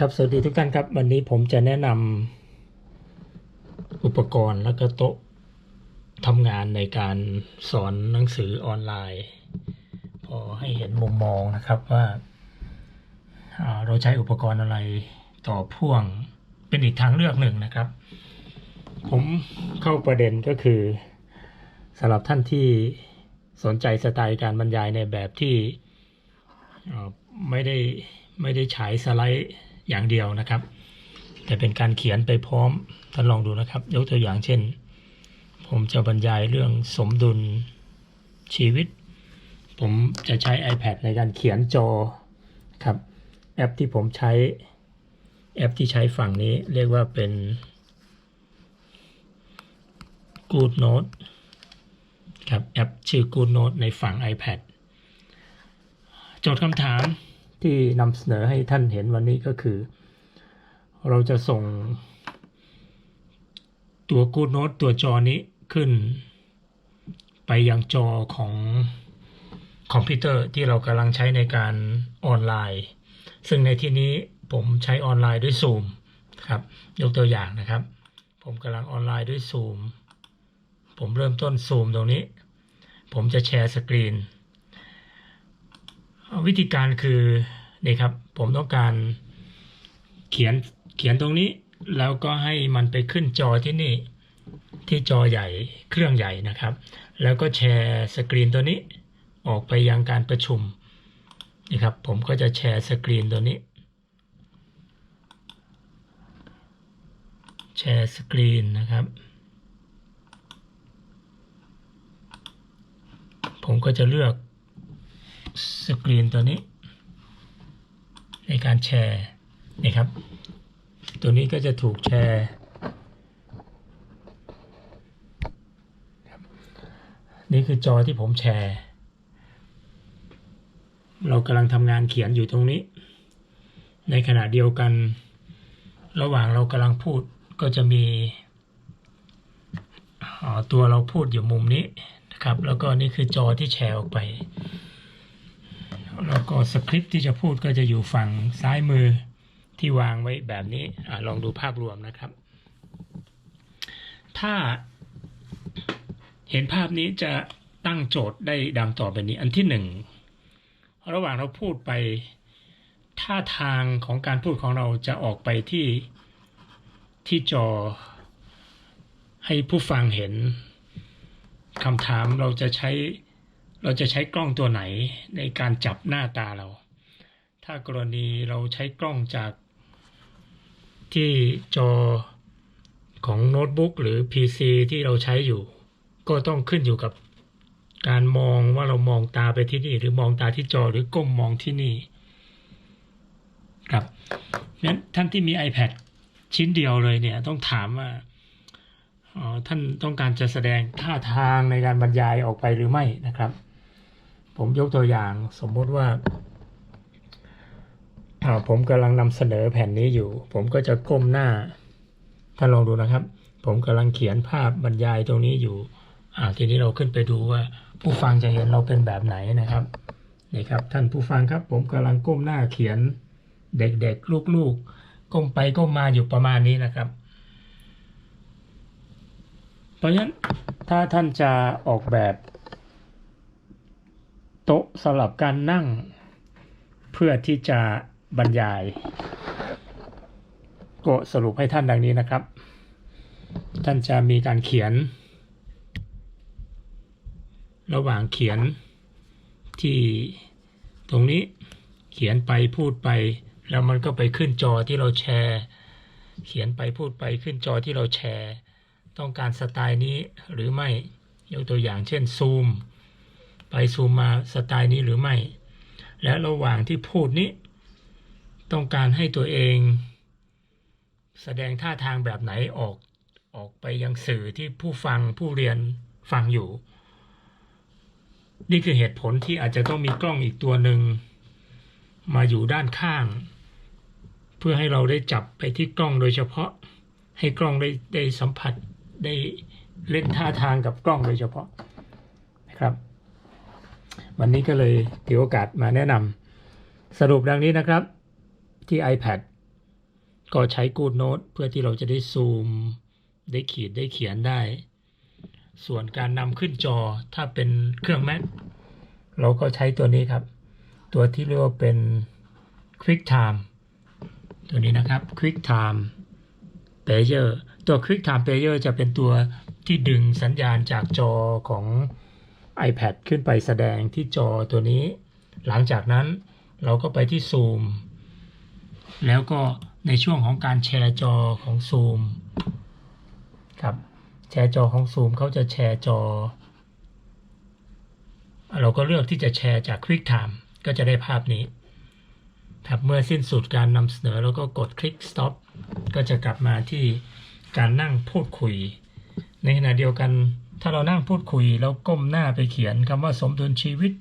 ครับสวัสดีทุกท่านครับ วันนี้ผมจะแนะนำอุปกรณ์แล้วก็โต๊ะทำงานในการสอนหนังสือออนไลน์ พอให้เห็นมุมมองนะครับว่าอ่าเราใช้อุปกรณ์อะไรต่อพ่วงเป็นอีกทางเลือกหนึ่งนะครับ ผมเข้าประเด็นก็คือสำหรับท่านที่สนใจสไตล์การบรรยายในแบบที่ไม่ได้ไม่ได้ฉายสไลด์ อย่างเดียวนะครับ แต่เป็นการเขียนไปพร้อมท่านลองดูนะครับ ยกตัวอย่างเช่น ผมจะบรรยายเรื่องสมดุลชีวิต ผมจะใช้ iPad ในการเขียนจอครับแอปที่ผมใช้แอปที่ใช้ฝั่งนี้เรียกว่าเป็น Good Note ครับแอปชื่อ Good Note ในฝั่ง iPad โจทย์คำถาม ที่นำเสนอให้ท่านเห็นวันนี้ก็คือ เราจะส่ง ตัว Good Note ตัวจอนี้ขึ้น ไปยังจอของคอมพิวเตอร์ที่เรากำลังใช้ในการออนไลน์ ซึ่งในที่นี้ผมใช้ออนไลน์ด้วย Zoom ครับ ยกตัวอย่างนะครับ ผมกำลังออนไลน์ด้วย Zoom ผมเริ่มต้น Zoom ตรงนี้ ผมจะแชร์สกรีน วิธีการคือนี่ครับ ผมต้องการเขียนเขียนตรงนี้ แล้วก็ให้มันไปขึ้นจอที่นี่ที่จอใหญ่เครื่องใหญ่นะครับ แล้วก็แชร์สกรีนตัวนี้ออกไปยังการประชุมนี่ครับ ผมก็จะแชร์สกรีนตัวนี้ แชร์สกรีนนะครับ ผมก็จะเลือก สกรีนตัวนี้ ในการแชร์นี่ครับ ตัวนี้ก็จะถูกแชร์นี่คือจอที่ผมแชร์ เรากำลังทำงานเขียนอยู่ตรงนี้ ในขณะเดียวกัน ระหว่างเรากำลังพูดก็จะมีอ่าตัวเราพูดอยู่มุมนี้นะครับ แล้วก็นี่คือจอที่แชร์ออกไป แล้วก็สคริปต์ที่จะพูดก็จะอยู่ฝั่งซ้ายมือที่วางไว้แบบนี้อลองดูภาพรวมนะครับ ถ้าเห็นภาพนี้จะตั้งโจทย์ได้ดังต่อไปนี้ อันที่หนึ่งระหว่างเราพูดไปท่าทางของการพูดของเราจะออกไปที่ที่จอ ให้ผู้ฟังเห็นคำถามเราจะใช้ เราจะใช้กล้องตัวไหนในการจับหน้าตาเรา ถ้ากรณีเราใช้กล้องจากที่จอของโน้ตบุ๊กหรือ PC ที่เราใช้อยู่ ก็ต้องขึ้นอยู่กับการมองว่าเรามองตาไปที่นี่ หรือมองตาที่จอหรือก้มมองที่นี่ ครับงั้นท่านที่มี iPad ชิ้นเดียวเลยเนี่ยต้องถามว่าออท่านต้องการจะแสดงท่าทางในการบรรยายออกไปหรือไม่นะครับ ผมยกตัวอย่างสมมติว่าผมกำลังนำเสนอแผ่นนี้อยู่ ผมก็จะก้มหน้าท่านลองดูนะครับ ผมกำลังเขียนภาพบรรยายตรงนี้อยู่ทีนี้เราขึ้นไปดูว่า ผู้ฟังจะเห็นเราเป็นแบบไหนนะครับนี่ครับ ท่านผู้ฟังครับ ผมกำลังก้มหน้าเขียนเด็กๆลูกๆก้มไปก้มมาอยู่ประมาณนี้นะครับ เพราะฉะนั้นถ้าท่านจะออกแบบ โต๊ะสำหรับการนั่ง เพื่อที่จะบรรยาย ก็สรุปให้ท่านดังนี้นะครับ ท่านจะมีการเขียน ระหว่างเขียนที่ตรงนี้เขียนไปพูดไป แล้วมันก็ไปขึ้นจอที่เราแชร์ เขียนไปพูดไปขึ้นจอที่เราแชร์ ต้องการสไตล์นี้หรือไม่ยกตัวอย่างเช่นซูม ซูมมาสไตล์นี้หรือไม่ และระหว่างที่พูดนี้ ต้องการให้ตัวเอง แสดงท่าทางแบบไหนออกออกไปยังสื่อที่ผู้ฟังผู้เรียนฟังอยู่ นี่คือเหตุผลที่อาจจะต้องมีกล้องอีกตัวหนึ่งมาอยู่ด้านข้าง เพื่อให้เราได้จับไปที่กล้องโดยเฉพาะ ให้กล้องได้ได้สัมผัสได้เล่นท่าทางกับกล้องโดยเฉพาะนะครับ วันนี้ก็เลยถือโอกาสมาแนะนำสรุปดังนี้นะครับ ที่ iPad ก็ใช้ Good Note เพื่อที่เราจะได้ซูม ได้ขีดได้เขียนได้ ส่วนการนำขึ้นจอถ้าเป็นเครื่อง Mac เราก็ใช้ตัวนี้ครับ ตัวที่เรียกว่าเป็น Quick Time ตัวนี้นะครับ Quick Time Player ตัว Quick Time Player จะเป็นตัวที่ดึงสัญญาณจากจอของ iPad ขึ้นไปแสดงที่จอตัวนี้ หลังจากนั้นเราก็ไปที่ Zoom แล้วก็ในช่วงของการแชร์จอของ Zoom ครับแชร์จอของ Zoom เขาจะแชร์จอ เราก็เลือกที่จะแชร์จาก QuickTime ก็จะได้ภาพนี้ครับเมื่อสิ้นสุดการนำเสนอแล้วก็กดคลิก stop ก็จะกลับมาที่การนั่งพูดคุย ในขณะเดียวกัน ถ้าเรานั่งพูดคุยแล้วก้มหน้าไปเขียนคำว่าสมดุลชีวิต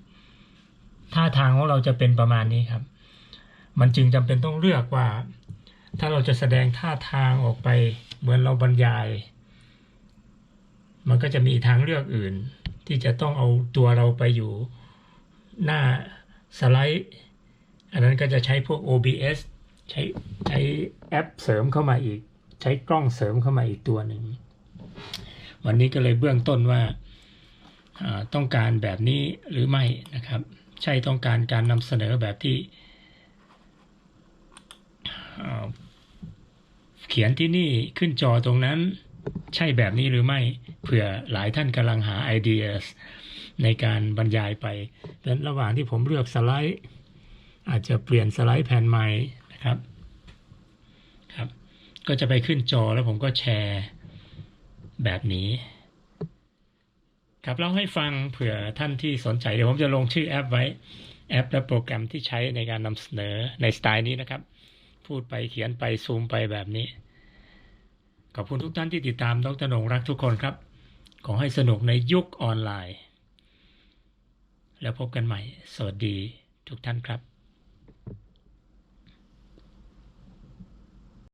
ท่าทางของเราจะเป็นประมาณนี้ครับ มันจึงจำเป็นต้องเลือกว่า ถ้าเราจะแสดงท่าทางออกไปเหมือนเราบรรยาย มันก็จะมีทางเลือกอื่น ที่จะต้องเอาตัวเราไปอยู่หน้าสไลด์ อันนั้นก็จะใช้พวก OBS ใช้ใช้แอปเสริมเข้ามาอีก ใช้กล้องเสริมเข้ามาอีกตัวหนึ่ง วันนี้ก็เลยเบื้องต้นว่าต้องการแบบนี้หรือไม่นะครับ ใช่ต้องการการนำเสนอแบบที่เขียนที่นี่ขึ้นจอตรงนั้นใช่แบบนี้หรือไม่เผื่อหลายท่านกำลังหาไอเดียในการบรรยายไปดังนั้นระหว่างที่ผมเลือกสไลด์ อาจจะเปลี่ยนสไลด์แผ่นใหม่นะครับครับ ก็จะไปขึ้นจอแล้วผมก็แชร์ แบบนี้ ครับเล่าให้ฟังเผื่อท่านที่สนใจเดี๋ยวผมจะลงชื่อแอปไว้แอปและโปรแกรมที่ใช้ในการนำเสนอในสไตล์นี้นะครับ พูดไปเขียนไปซูมไปแบบนี้ ขอบคุณทุกท่านที่ติดตามดรนงรักทุกคนครับ ขอให้สนุกในยุคออนไลน์ แล้วพบกันใหม่ สวัสดีทุกท่านครับ